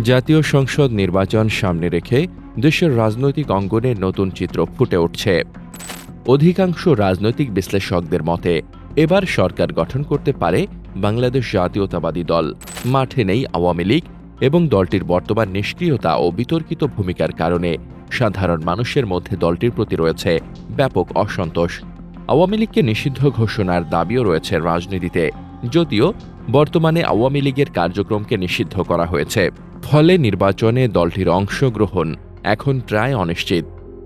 জাতীয় সংসদ নির্বাচন সামনে রেখে দেশের রাজনৈতিক অঙ্গনে নতুন চিত্র ফুটে উঠছে। অধিকাংশ রাজনৈতিক বিশ্লেষকদের মতে, এবার সরকার গঠন করতে পারে বাংলাদেশ জাতীয়তাবাদী দল। মাঠে নেই আওয়ামী লীগ এবং দলটির বর্তমান নিষ্ক্রিয়তা ও বিতর্কিত ভূমিকার কারণে সাধারণ মানুষের মধ্যে দলটির প্রতি রয়েছে ব্যাপক অসন্তোষ। আওয়ামী লীগকে নিষিদ্ধ ঘোষণার দাবিও রয়েছে রাজনীতিতে, যদিও বর্তমানে আওয়ামী লীগের কার্যক্রমকে নিষিদ্ধ করা হয়েছে। ফলে নির্বাচনে দলটির অংশগ্রহণ এখন প্রায় অনিশ্চিত।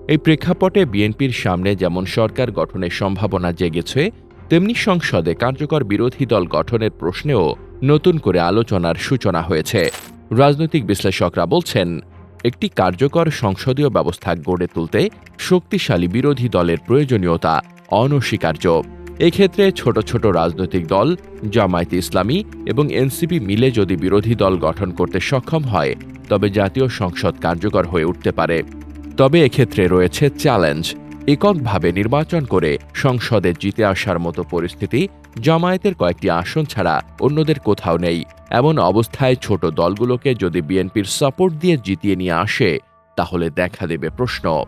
এই প্রেক্ষাপটে বিএনপির সামনে যেমন সরকার গঠনের সম্ভাবনা জেগেছে, তেমনি সংসদে কার্যকর বিরোধী দল গঠনের প্রশ্নেও নতুন করে আলোচনার সূচনা হয়েছে। রাজনৈতিক বিশ্লেষকরা বলছেন, একটি কার্যকর সংসদীয় ব্যবস্থা গড়ে তুলতে শক্তিশালী বিরোধী দলের প্রয়োজনীয়তা অনস্বীকার্য। এক্ষেত্রে ছোট ছোট রাজনৈতিক দল, জামায়াত ইসলামী এবং এনসিপি মিলে যদি বিরোধী দল গঠন করতে সক্ষম হয়, তবে জাতীয় সংসদ কার্যকর হয়ে উঠতে পারে। তবে এক্ষেত্রে রয়েছে চ্যালেঞ্জ। এককভাবে নির্বাচন করে সংসদে জিতে আসার মতো পরিস্থিতি জামায়াতের কয়েকটি আসন ছাড়া অন্যদের কোথাও নেই। এমন অবস্থায় ছোট দলগুলোকে যদি বিএনপির সাপোর্ট দিয়ে জিতিয়ে নিয়ে আসে, তাহলে দেখা দেবে প্রশ্ন।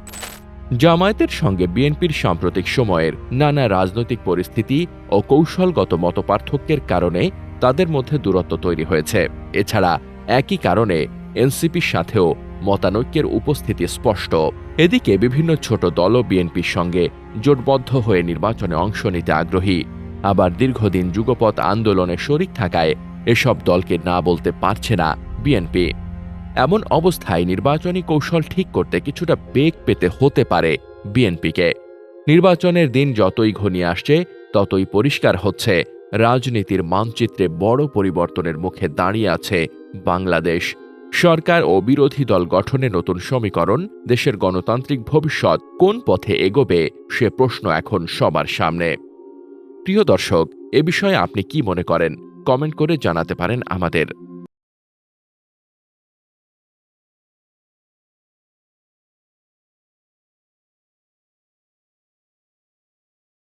জামায়াতের সঙ্গে বিএনপির সাম্প্রতিক সময়ের নানা রাজনৈতিক পরিস্থিতি ও কৌশলগত মতপার্থক্যের কারণে তাদের মধ্যে দূরত্ব তৈরি হয়েছে। এছাড়া একই কারণে এনসিপির সাথেও মতানৈক্যের উপস্থিতি স্পষ্ট। এদিকে বিভিন্ন ছোট দলও বিএনপির সঙ্গে জোটবদ্ধ হয়ে নির্বাচনে অংশ নিতে আগ্রহী। আবার দীর্ঘদিন যুগপৎ আন্দোলনে শরিক থাকায় এসব দলকে না বলতে পারছে না বিএনপি। এমন অবস্থায় নির্বাচনী কৌশল ঠিক করতে কিছুটা বেগ পেতে হতে পারে বিএনপিকে। নির্বাচনের দিন যতই ঘনিয়ে আসছে, ততই পরিষ্কার হচ্ছে। রাজনীতির মানচিত্রে বড় পরিবর্তনের মুখে দাঁড়িয়ে আছে বাংলাদেশ। সরকার ও বিরোধী দল গঠনে নতুন সমীকরণ, দেশের গণতান্ত্রিক ভবিষ্যৎ কোন পথে এগোবে, সে প্রশ্ন এখন সবার সামনে। প্রিয় দর্শক, এ বিষয়ে আপনি কি মনে করেন? কমেন্ট করে জানাতে পারেন আমাদের।